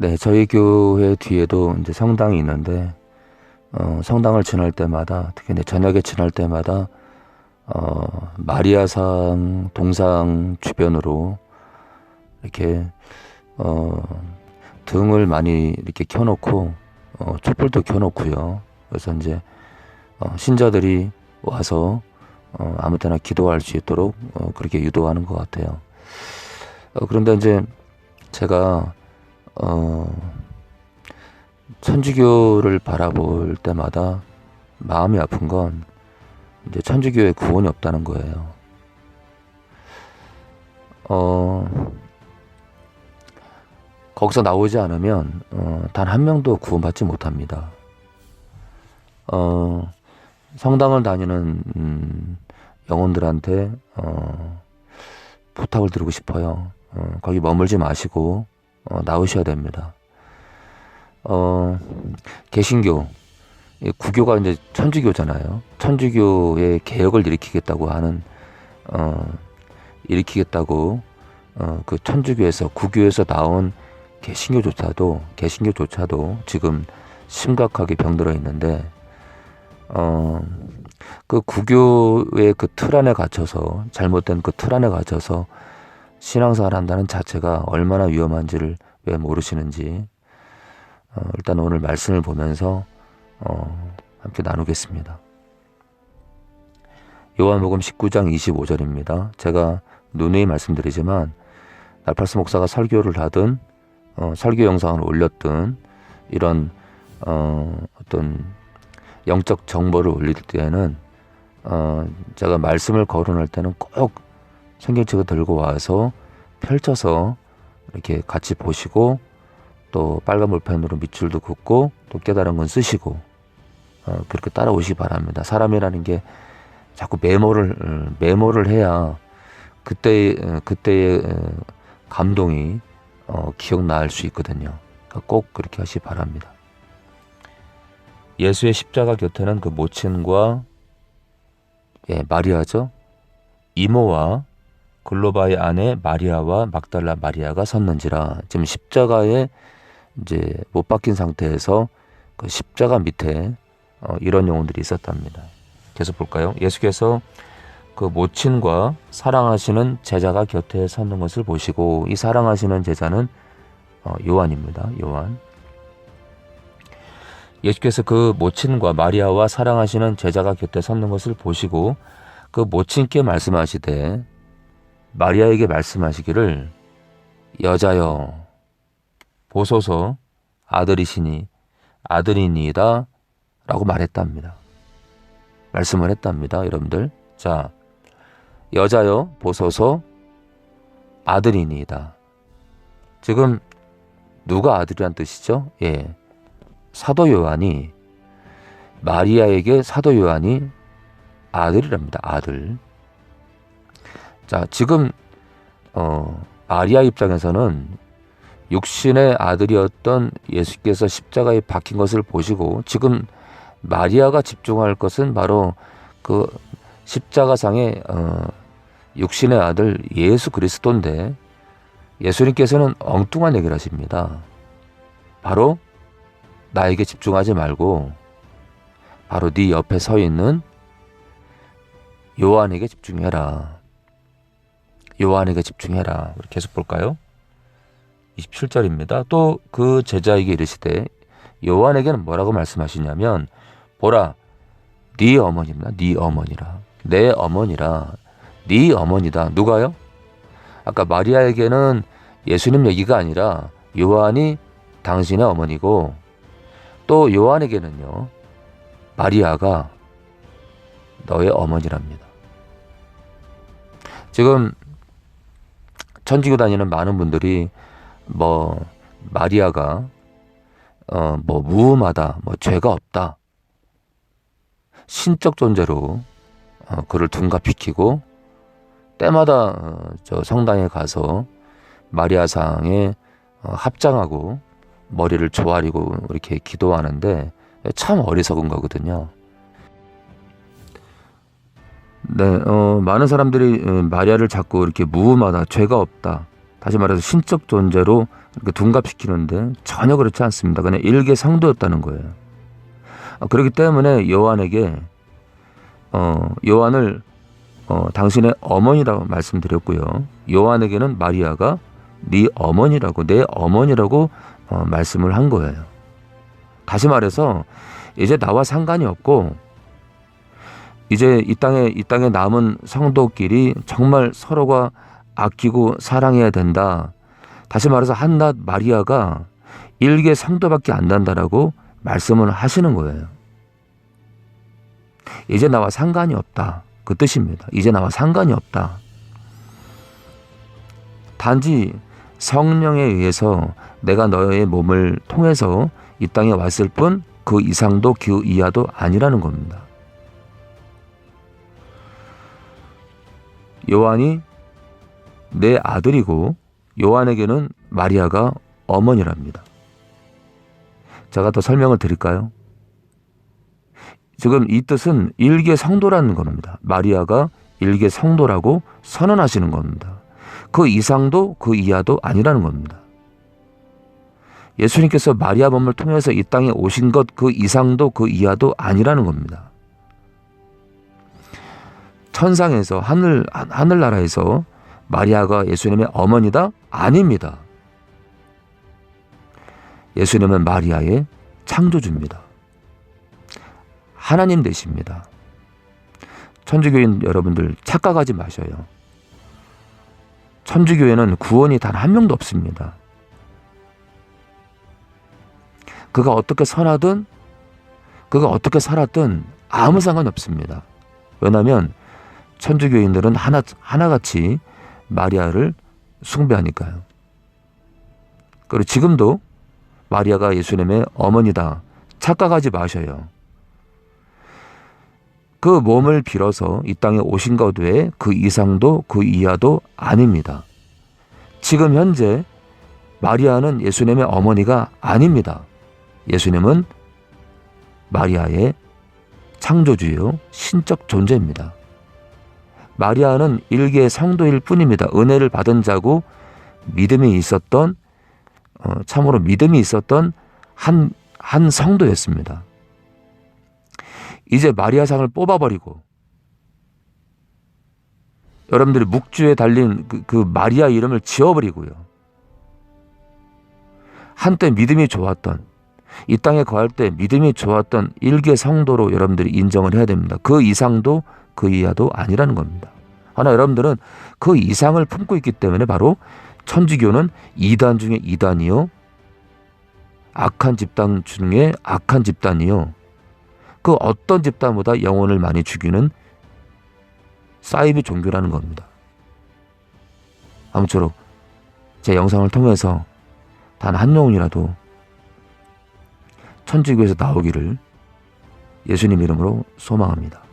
네, 저희 교회 뒤에도 이제 성당이 있는데, 어, 성당을 지날 때마다, 특히 이제 저녁에 지날 때마다, 어, 마리아상 동상 주변으로 이렇게, 어, 등을 많이 이렇게 켜놓고, 어, 촛불도 켜놓고요. 그래서 이제, 어, 신자들이 와서, 어, 아무 때나 기도할 수 있도록, 어, 그렇게 유도하는 것 같아요. 어, 그런데 이제 제가 어, 천주교를 바라볼 때마다 마음이 아픈 건 이제 천주교의 구원이 없다는 거예요. 어, 거기서 나오지 않으면 어, 단 한 명도 구원받지 못합니다. 어, 성당을 다니는 음, 영혼들한테 어, 부탁을 드리고 싶어요. 어, 거기 머물지 마시고 어, 나오셔야 됩니다. 어, 개신교, 구교가 이제 천주교잖아요. 천주교의 개혁을 일으키겠다고 하는, 어, 일으키겠다고, 어, 그 천주교에서, 구교에서 나온 개신교조차도, 개신교조차도 지금 심각하게 병들어 있는데, 어, 그 구교의 그 틀 안에 갇혀서, 잘못된 그 틀 안에 갇혀서 신앙생활 한다는 자체가 얼마나 위험한지를 왜 모르시는지 어, 일단 오늘 말씀을 보면서 어, 함께 나누겠습니다. 요한복음 19장 25절입니다. 제가 누누이 말씀드리지만 날팔스 목사가 설교를 하든 어, 설교 영상을 올렸든 이런 어, 어떤 영적 정보를 올릴 때는 어, 제가 말씀을 거론할 때는 꼭 성경책을 들고 와서 펼쳐서 이렇게 같이 보시고 또 빨간 볼펜으로 밑줄도 긋고 또 깨달은 건 쓰시고 어, 그렇게 따라오시기 바랍니다. 사람이라는 게 자꾸 메모를 어, 메모를 해야 그때 어, 그때의 어, 감동이 어, 기억날 수 있거든요. 그러니까 꼭 그렇게 하시 기 바랍니다. 예수의 십자가 곁에는 그 모친과 예, 마리아죠. 이모와 글로바의 아내 마리아와 막달라 마리아가 섰는지라 지금 십자가에 이제 못 박힌 상태에서 그 십자가 밑에 어, 이런 영혼들이 있었답니다. 계속 볼까요? 예수께서 그 모친과 사랑하시는 제자가 곁에 섰는 것을 보시고 이 사랑하시는 제자는 어, 요한입니다. 요한. 예수께서 그 모친과 마리아와 사랑하시는 제자가 곁에 섰는 것을 보시고 그 모친께 말씀하시되 마리아에게 말씀하시기를 여자여 보소서 아들이시니 아들이니이다 라고 말했답니다. 말씀을 했답니다. 여러분들. 자, 여자여 보소서 아들이니이다. 지금 누가 아들이란 뜻이죠? 예. 사도 요한이 마리아에게 사도 요한이 아들이랍니다. 아들. 자, 지금 어, 마리아 입장에서는 육신의 아들이었던 예수께서 십자가에 박힌 것을 보시고 지금 마리아가 집중할 것은 바로 그 십자가상의 어, 육신의 아들 예수 그리스도인데 예수님께서는 엉뚱한 얘기를 하십니다. 바로 나에게 집중하지 말고 바로 네 옆에 서 있는 요한에게 집중해라. 요한에게 집중해라. 계속 볼까요? 27절입니다. 또 그 제자에게 이르시되 요한에게는 뭐라고 말씀하시냐면 보라 네 어머니입니다. 네 어머니라. 내 어머니라. 네 어머니다. 누가요? 아까 마리아에게는 예수님 얘기가 아니라 요한이 당신의 어머니고 또 요한에게는요. 마리아가 너의 어머니랍니다. 지금 천주교 다니는 많은 분들이 뭐 마리아가 어 뭐 무음하다, 뭐 죄가 없다, 신적 존재로 어, 그를 둔갑시키고 때마다 어, 저 성당에 가서 마리아상에 어, 합장하고 머리를 조아리고 이렇게 기도하는데 참 어리석은 거거든요. 네, 어, 많은 사람들이 어, 마리아를 자꾸 이렇게 무음하다, 죄가 없다, 다시 말해서 신적 존재로 그 둔갑시키는데 전혀 그렇지 않습니다. 그냥 일개 성도였다는 거예요. 어, 그렇기 때문에 요한에게 어, 요한을 어, 당신의 어머니라고 말씀드렸고요. 요한에게는 마리아가 네 어머니라고 내 어머니라고 어, 말씀을 한 거예요. 다시 말해서 이제 나와 상관이 없고 이제 이 땅에 이 땅에 남은 성도끼리 정말 서로가 아끼고 사랑해야 된다. 다시 말해서 한낱 마리아가 일개 성도밖에 안 난다라고 말씀을 하시는 거예요. 이제 나와 상관이 없다. 그 뜻입니다. 이제 나와 상관이 없다. 단지 성령에 의해서 내가 너의 몸을 통해서 이 땅에 왔을 뿐 그 이상도 그 이하도 아니라는 겁니다. 요한이 내 아들이고 요한에게는 마리아가 어머니랍니다. 제가 더 설명을 드릴까요? 지금 이 뜻은 일개 성도라는 겁니다. 마리아가 일개 성도라고 선언하시는 겁니다. 그 이상도 그 이하도 아니라는 겁니다. 예수님께서 마리아 몸을 통해서 이 땅에 오신 것 그 이상도 그 이하도 아니라는 겁니다. 천상에서 하늘 하늘나라에서 마리아가 예수님의 어머니다 아닙니다. 예수님은 마리아의 창조주입니다. 하나님 되십니다. 천주교인 여러분들 착각하지 마셔요. 천주교에는 구원이 단 한 명도 없습니다. 그가 어떻게 선하든 그가 어떻게 살았든 아무 상관이 없습니다. 왜냐하면 천주교인들은 하나 하나같이 마리아를 숭배하니까요. 그리고 지금도 마리아가 예수님의 어머니다 착각하지 마셔요. 그 몸을 빌어서 이 땅에 오신 것 외에 그 이상도 그 이하도 아닙니다. 지금 현재 마리아는 예수님의 어머니가 아닙니다. 예수님은 마리아의 창조주요 신적 존재입니다. 마리아는 일개 성도일 뿐입니다. 은혜를 받은 자고 믿음이 있었던 어, 참으로 믿음이 있었던 한, 한 성도였습니다. 이제 마리아상을 뽑아버리고 여러분들이 묵주에 달린 그, 그 마리아 이름을 지워버리고요. 한때 믿음이 좋았던 이 땅에 거할 때 믿음이 좋았던 일개 성도로 여러분들이 인정을 해야 됩니다. 그 이상도 그 이하도 아니라는 겁니다. 하나 여러분들은 그 이상을 품고 있기 때문에 바로 천주교는 이단 중에 이단이요. 악한 집단 중에 악한 집단이요. 그 어떤 집단보다 영혼을 많이 죽이는 사이비 종교라는 겁니다. 아무쪼록 제 영상을 통해서 단 한 영혼이라도 천주교에서 나오기를 예수님 이름으로 소망합니다.